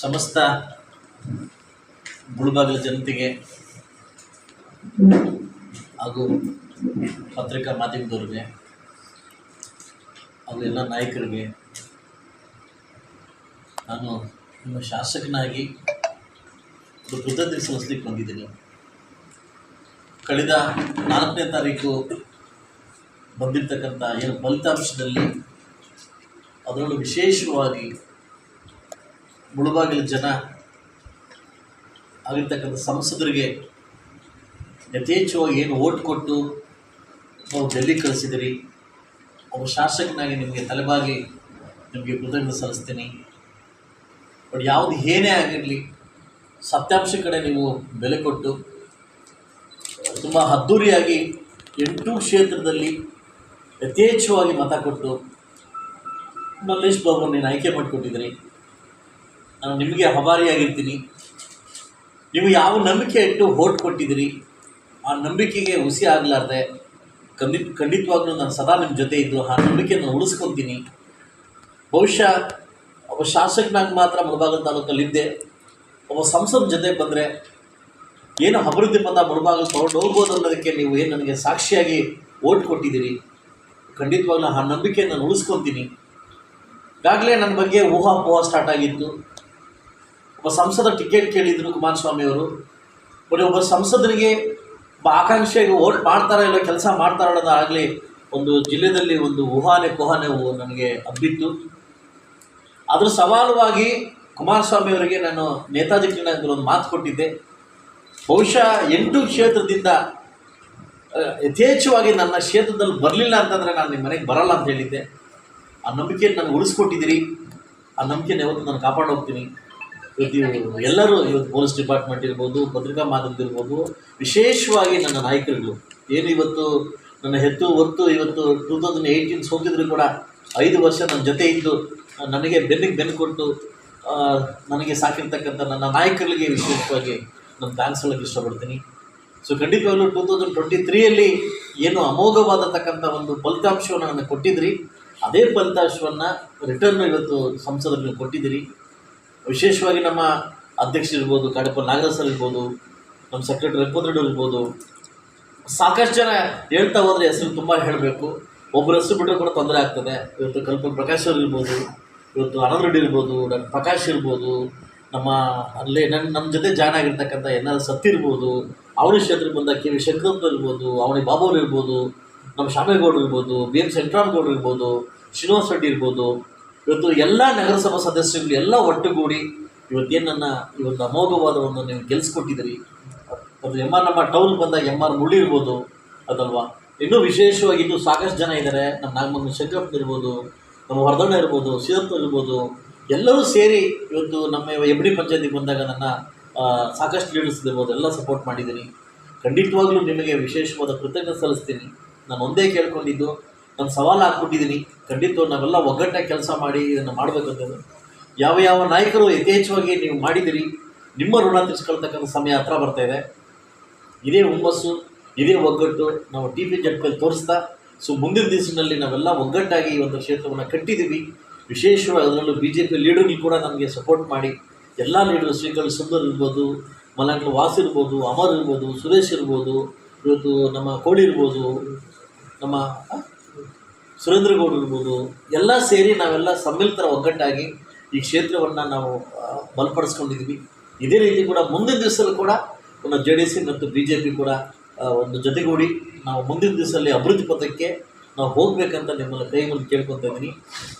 ಸಮಸ್ತ ಮುಳುಬಾಗಿಲ ಜನತೆಗೆ ಹಾಗೂ ಪತ್ರಿಕಾ ಮಾಧ್ಯಮದವ್ರಿಗೆ ಹಾಗೂ ಎಲ್ಲ ನಾಯಕರಿಗೆ ನಾನು ನಿಮ್ಮ ಶಾಸಕನಾಗಿ ಒಂದು ಕೃತಜ್ಞತೆ ಸಲ್ಲಿಸ್ಲಿಕ್ಕೆ ಬಂದಿದ್ದೀನಿ. ಕಳೆದ ನಾಲ್ಕನೇ ತಾರೀಕು ಬಂದಿರತಕ್ಕಂಥ ಏನು ಫಲಿತಾಂಶದಲ್ಲಿ ಅದರಲ್ಲೂ ವಿಶೇಷವಾಗಿ ಮುಳುಬಾಗಿಲು ಜನ ಆಗಿರ್ತಕ್ಕಂಥ ಸಂಸದರಿಗೆ ಯಥೇಚ್ಛವಾಗಿ ಏನು ಓಟ್ ಕೊಟ್ಟು ನಾವು ಡೆಲ್ಲಿ ಕಳಿಸಿದಿರಿ ಒಬ್ಬ ಶಾಸಕನಾಗಿ ನಿಮಗೆ ತಲೆಬಾಗಿ ನಿಮಗೆ ಕೃತಜ್ಞತೆ ಸಲ್ಲಿಸ್ತೀನಿ. ಬಟ್ ಯಾವುದು ಏನೇ ಆಗಿರಲಿ, ಸತ್ಯಾಂಶ ಕಡೆ ನೀವು ಬೆಲೆ ಕೊಟ್ಟು, ತುಂಬ ಅದ್ಧೂರಿಯಾಗಿ ಎಂಟು ಕ್ಷೇತ್ರದಲ್ಲಿ ಯಥೇಚ್ಛವಾಗಿ ಮತ ಕೊಟ್ಟು ಮಲ್ಲೇಶ್ ಬಾಬು ನೀನು ಆಯ್ಕೆ ಮಾಡಿಕೊಟ್ಟಿದ್ದೀರಿ. ನಾನು ನಿಮಗೆ ಅಭಾರಿಯಾಗಿರ್ತೀನಿ ನೀವು ಯಾವ ನಂಬಿಕೆ ಇಟ್ಟು ಓಟ್ ಕೊಟ್ಟಿದ್ದೀರಿ? ಆ ನಂಬಿಕೆಗೆ ಹುಸಿ ಆಗಲಾರ್ದೆ, ಖಂಡಿತ, ಖಂಡಿತವಾಗ್ಲೂ ನಾನು ಸದಾ ನಿಮ್ಮ ಜೊತೆ ಇದ್ದು, ಆ ನಂಬಿಕೆಯನ್ನು ಉಳಿಸ್ಕೊತೀನಿ. ಬಹುಶಃ ಒಬ್ಬ ಶಾಸಕನಾಗಿ ಮಾತ್ರ ಮುಳಬಾಗಲ್ ತಾಲೂಕಲ್ಲಿದ್ದೆ ಒಬ್ಬ ಸಂಸದ ಜೊತೆ ಬಂದರೆ ಏನು ಅಭಿವೃದ್ಧಿ ಪದ ಮುಳಬಾಗಲು ತೊಗೊಂಡು ಹೋಗ್ಬೋದು ಅನ್ನೋದಕ್ಕೆ ನೀವು ಏನು ನನಗೆ ಸಾಕ್ಷಿಯಾಗಿ ಓಟ್ ಕೊಟ್ಟಿದ್ದೀರಿ? ಖಂಡಿತವಾಗ್ಲೂ ಆ ನಂಬಿಕೆಯನ್ನು ನಾನು ಉಳಿಸ್ಕೊತೀನಿ. ಈಗಾಗಲೇ ನನ್ನ ಬಗ್ಗೆ ಊಹಾಪೋಹ ಸ್ಟಾರ್ಟ್ ಆಗಿತ್ತು. ಒಬ್ಬ ಸಂಸದ ಟಿಕೆಟ್ ಕೇಳಿದ್ರು ಕುಮಾರಸ್ವಾಮಿ ಅವರು. ಬರೀ ಒಬ್ಬ ಸಂಸದರಿಗೆ ಒಬ್ಬ ಆಕಾಂಕ್ಷೆಗೆ ಓಟ್ ಮಾಡ್ತಾರೋ ಇಲ್ಲ ಕೆಲಸ ಮಾಡ್ತಾರೋ ಅನ್ನೋದಾಗಲಿ ಒಂದು ಜಿಲ್ಲೆಯಲ್ಲಿ ಒಂದು ಊಹಾನೆ ಕುಹಾನೆ ನನಗೆ ಹಬ್ಬಿತ್ತು. ಅದ್ರ ಸವಾಲುವಾಗಿ ಕುಮಾರಸ್ವಾಮಿ ಅವರಿಗೆ ನಾನು ನೇತಾಜಿ ಕ್ರೀಡಾಂಗಣದಲ್ಲಿ ಒಂದು ಮಾತು ಕೊಟ್ಟಿದ್ದೆ. ಬಹುಶಃ ಎಂಟು ಕ್ಷೇತ್ರದಿಂದ ಯಥೇಚ್ಛವಾಗಿ ನನ್ನ ಕ್ಷೇತ್ರದಲ್ಲಿ ಬರಲಿಲ್ಲ ಅಂತಂದರೆ ನಾನು ನಿಮ್ಮ ಮನೆಗೆ ಬರಲ್ಲ ಅಂತ ಹೇಳಿದ್ದೆ. ಆ ನಂಬಿಕೆಯನ್ನು ನಾನು ಉಳಿಸ್ಕೊಟ್ಟಿದ್ದೀರಿ. ಆ ನಂಬಿಕೆನ ಯಾವತ್ತು ನಾನು ಕಾಪಾಡಿ ಹೋಗ್ತೀನಿ. ಇವತ್ತು ಎಲ್ಲರೂ ಇವತ್ತು ಪೊಲೀಸ್ ಡಿಪಾರ್ಟ್ಮೆಂಟ್ ಇರ್ಬೋದು, ಪತ್ರಿಕಾ ಮಾಧ್ಯಮದಿರ್ಬೋದು ವಿಶೇಷವಾಗಿ ನನ್ನ ನಾಯಕರುಗಳು. ಏನು ಇವತ್ತು ನನ್ನ ಹೆತ್ತು ಹೊತ್ತು ಇವತ್ತು ಟೂ ತೌಸಂಡ್ ಏಯ್ಟೀನ್ ಸೋತಿದ್ರು ಕೂಡ ಐದು ವರ್ಷ ನನ್ನ ಜೊತೆ ಇದ್ದು, ನನಗೆ ಬೆನ್ನಿಗೆ ಬೆನ್ನು ಕೊಟ್ಟು ನನಗೆ ಸಾಕಿರ್ತಕ್ಕಂಥ ನನ್ನ ನಾಯಕರಿಗೆ ವಿಶೇಷವಾಗಿ ನಾನು ಥ್ಯಾಂಕ್ಸ್ ಹೇಳೋಕ್ಕೆ ಇಷ್ಟಪಡ್ತೀನಿ. ಸೊ ಖಂಡಿತವಾಗ್ಲೂ ಟೂ ತೌಸಂಡ್ ಟ್ವೆಂಟಿ ತ್ರೀಯಲ್ಲಿ ಏನು ಅಮೋಘವಾದತಕ್ಕಂಥ ಒಂದು ಫಲಿತಾಂಶವನ್ನು ನನಗೆ ಕೊಟ್ಟಿದ್ರಿ. ಅದೇ ಫಲಿತಾಂಶವನ್ನು ರಿಟರ್ನ್ ಇವತ್ತು ಸಂಸದರಿಗೆ ಕೊಟ್ಟಿದ್ದೀರಿ. ವಿಶೇಷವಾಗಿ ನಮ್ಮ ಅಧ್ಯಕ್ಷರಿರ್ಬೋದು ಕಡಪ ನಾಗರಾಜ್ ಸರ್ ಇರ್ಬೋದು, ನಮ್ಮ ಸೆಕ್ರೆಟರಿ ರೆಪ್ಪದ್ರೆಡ್ಡಿ ಇರ್ಬೋದು, ಸಾಕಷ್ಟು ಜನ ಹೇಳ್ತಾ ಹೋದರೆ ಹೆಸರು ತುಂಬ ಹೇಳಬೇಕು. ಒಬ್ಬರ ಹೆಸರು ಬಿಟ್ಟರೆ ಕೂಡ ತೊಂದರೆ ಆಗ್ತದೆ. ಇವತ್ತು ಕಲ್ಪನ ಪ್ರಕಾಶ್ ಅವ್ರು ಇರ್ಬೋದು, ಇವತ್ತು ಆನಂದ್ ರೆಡ್ಡಿ ಇರ್ಬೋದು ಡಾಕ್ಟರ್ ಪ್ರಕಾಶ್ ಇರ್ಬೋದು, ನಮ್ಮ ಅಲ್ಲೇ ನನ್ನ ನಮ್ಮ ಜೊತೆ ಜಾಯ್ನ್ ಆಗಿರ್ತಕ್ಕಂಥ ಸತ್ಯ ಇರ್ಬೋದು ಅವನ ಕ್ಷೇತ್ರಕ್ಕೆ ಬಂದ ಕೆ ವಿ ಶಂಕರಪ್ಪ ಇರ್ಬೋದು ಅವನಿ ಬಾಬು ಅವ್ರು ಇರ್ಬೋದು, ನಮ್ಮ ಶಾಮೇಗೌಡರು ಇರ್ಬೋದು, ಬಿ ಎಂ ಗೌಡರು ಇರ್ಬೋದು, ಶ್ರೀನಿವಾಸ ರೆಡ್ಡಿ ಇರ್ಬೋದು ಇವತ್ತು ಎಲ್ಲ ನಗರಸಭಾ ಸದಸ್ಯರುಗಳು ಎಲ್ಲ ಒಟ್ಟುಗೂಡಿ ಇವತ್ತು ನನ್ನ ಈ ಒಂದು ಅಮೋಘವಾದ ಒಂದು ನೀವು ಗೆಲ್ಲಿಸ್ಕೊಟ್ಟಿದ್ದೀರಿ ಅದು ಎಂ ಆರ್ ನಮ್ಮ ಟೌನ್ ಬಂದಾಗ ಎಂ ಆರ್ ಮುಳ್ಳಿ ಇರ್ಬೋದು ಅದಲ್ವಾ? ಇನ್ನೂ ವಿಶೇಷವಾಗಿ ಇನ್ನೂ ಸಾಕಷ್ಟು ಜನ ಇದ್ದಾರೆ ನಮ್ಮ ನಾಗಮಂಗಲ ಶಂಕರಪ್ಪ ಇರ್ಬೋದು, ನಮ್ಮ ವರ್ಧಣ್ಣ ಇರ್ಬೋದು ಸಿದ್ದಪ್ಪ ಇರ್ಬೋದು, ಎಲ್ಲರೂ ಸೇರಿ ಇವತ್ತು ನಮ್ಮ ಎಬ್ಡಿ ಪಂಚಾಯತಿಗೆ ಬಂದಾಗ ನನ್ನ ಸಾಕಷ್ಟು ಲೀಡರ್ಸ್ ಇರ್ಬೋದು, ಎಲ್ಲ ಸಪೋರ್ಟ್ ಮಾಡಿದ್ದೀನಿ. ಖಂಡಿತವಾಗ್ಲೂ ನಿಮಗೆ ವಿಶೇಷವಾದ ಕೃತಜ್ಞತೆ ಸಲ್ಲಿಸ್ತೀನಿ. ನಾನು ಒಂದೇ ಕೇಳ್ಕೊಂಡಿದ್ದು ನಾನು ಸವಾಲು ಹಾಕ್ಬಿಟ್ಟಿದ್ದೀನಿ ಖಂಡಿತ ನಾವೆಲ್ಲ ಒಗ್ಗಟ್ಟಾಗಿ ಕೆಲಸ ಮಾಡಿ ಇದನ್ನು ಮಾಡಬೇಕಂತಂದ್ರೆ ಯಾವ ಯಾವ ನಾಯಕರು ಯಥೇಚ್ಛವಾಗಿ ನೀವು ಮಾಡಿದ್ದೀರಿ ನಿಮ್ಮ ಋಣ ತಿಳಿಸ್ಕೊಳ್ತಕ್ಕಂಥ ಸಮಯ ಹತ್ರ ಬರ್ತಾ ಇದೆ. ಇದೇ ಹುಮ್ಮಸ್ಸು, ಇದೇ ಒಗ್ಗಟ್ಟು ನಾವು ಟಿ ಪಿ ಜಟ್ಕಲ್ಲಿ ತೋರಿಸ್ತಾ, ಸೊ ಮುಂದಿನ ದಿವಸದಲ್ಲಿ ನಾವೆಲ್ಲ ಒಗ್ಗಟ್ಟಾಗಿ ಈ ಒಂದು ಕ್ಷೇತ್ರವನ್ನು ಕಟ್ಟಿದ್ದೀವಿ. ವಿಶೇಷವಾಗಿ ಅದರಲ್ಲೂ ಬಿ ಜೆ ಪಿ ಲೀಡರ್ಗಳು ಕೂಡ ನಮಗೆ ಸಪೋರ್ಟ್ ಮಾಡಿ, ಎಲ್ಲ ಲೀಡರ್ ಶ್ರೀಕಲ್ ಸುಂದರ್ ಇರ್ಬೋದು ಮಲಂಗ್ಲ ವಾಸ್ ಇರ್ಬೋದು, ಅಮರ್ ಇರ್ಬೋದು, ಸುರೇಶ್ ಇರ್ಬೋದು, ಇವತ್ತು ನಮ್ಮ ಕೋಳಿ ಇರ್ಬೋದು, ನಮ್ಮ ಆ? ಸುರೇಂದ್ರ ಗೌಡ ಇರ್ಬೋದು, ಎಲ್ಲ ಸೇರಿ ನಾವೆಲ್ಲ ಸಮ್ಮಿಲಿತರ ಒಗ್ಗಟ್ಟಾಗಿ ಈ ಕ್ಷೇತ್ರವನ್ನು ನಾವು ಬಲಪಡಿಸ್ಕೊಂಡಿದ್ದೀವಿ ಇದೇ ರೀತಿ ಕೂಡ ಮುಂದಿನ ದಿವಸಲ್ಲೂ ಕೂಡ ಒಂದು ಜೆ ಡಿ ಸಿ ಮತ್ತು ಬಿ ಜೆ ಪಿ ಕೂಡ ಒಂದು ಜೊತೆಗೂಡಿ ನಾವು ಮುಂದಿನ ದಿವಸದಲ್ಲಿ ಅಭಿವೃದ್ಧಿ ಪಥಕ್ಕೆ ನಾವು ಹೋಗಬೇಕಂತ ನಿಮ್ಮನ್ನು ಕೈ ಮುಂದೆ ಕೇಳ್ಕೊತಾ ಇದ್ದೀನಿ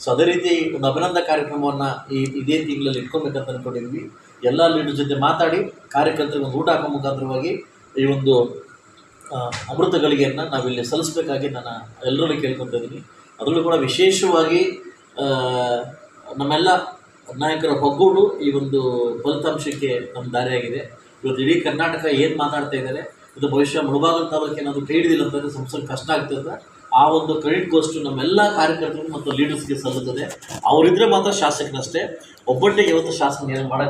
ಸೊ ಅದೇ ರೀತಿ ಒಂದು ಅಭಿನಂದ ಕಾರ್ಯಕ್ರಮವನ್ನು ಈ, ಇದೇ ತಿಂಗಳಲ್ಲಿ ಇಟ್ಕೊಬೇಕಂತ ಅಂದ್ಕೊಂಡಿದ್ವಿ ಎಲ್ಲ ಲೀಡರ್ ಜೊತೆ ಮಾತಾಡಿ ಕಾರ್ಯಕರ್ತರಿಗೆ ಒಂದು ಊಟ ಹಾಕೋ ಮುಖಾಂತರವಾಗಿ ಈ ಒಂದು ಅಮೃತ ಗಳಿಗೆಯನ್ನು ನಾವಿಲ್ಲಿ ಸಲ್ಲಿಸಬೇಕಾಗಿ ನಾನು ಎಲ್ಲರಲ್ಲೂ ಕೇಳ್ಕೊತಾ ಇದ್ದೀನಿ ಅದರಲ್ಲೂ ಕೂಡ ವಿಶೇಷವಾಗಿ ನಮ್ಮೆಲ್ಲ ನಾಯಕರ ಒಗ್ಗೂಡು ಈ ಒಂದು ಫಲಿತಾಂಶಕ್ಕೆ ನಮ್ಮ ದಾರಿಯಾಗಿದೆ. ಇವತ್ತು ಇಡೀ ಕರ್ನಾಟಕ ಏನು ಮಾತಾಡ್ತಾ ಇದ್ದಾರೆ, ಇದು ಭವಿಷ್ಯ ಮುಳುಬಾಗಲ್ ತಾಲೂಕು ಏನಾದರೂ ಕೇಳಿದಿಲ್ಲ ಅಂತಂದರೆ ಸಂಸ್ಥೆ ಕಷ್ಟ ಆಗ್ತದೆ ಆ ಒಂದು ಕ್ರೆಡಿಟ್ ಗೋಸ್ಟು ನಮ್ಮೆಲ್ಲ ಕಾರ್ಯಕರ್ತರು ಮತ್ತು ಲೀಡರ್ಸ್ಗೆ ಸಲ್ಲುತ್ತದೆ. ಅವರಿದ್ದರೆ ಮಾತ್ರ ಶಾಸಕನಷ್ಟೇ. ಒಬ್ಬಟ್ಟಿಗೆ ಇವತ್ತು ಶಾಸನ ಏನು ಮಾಡೋಕ್ಕೆ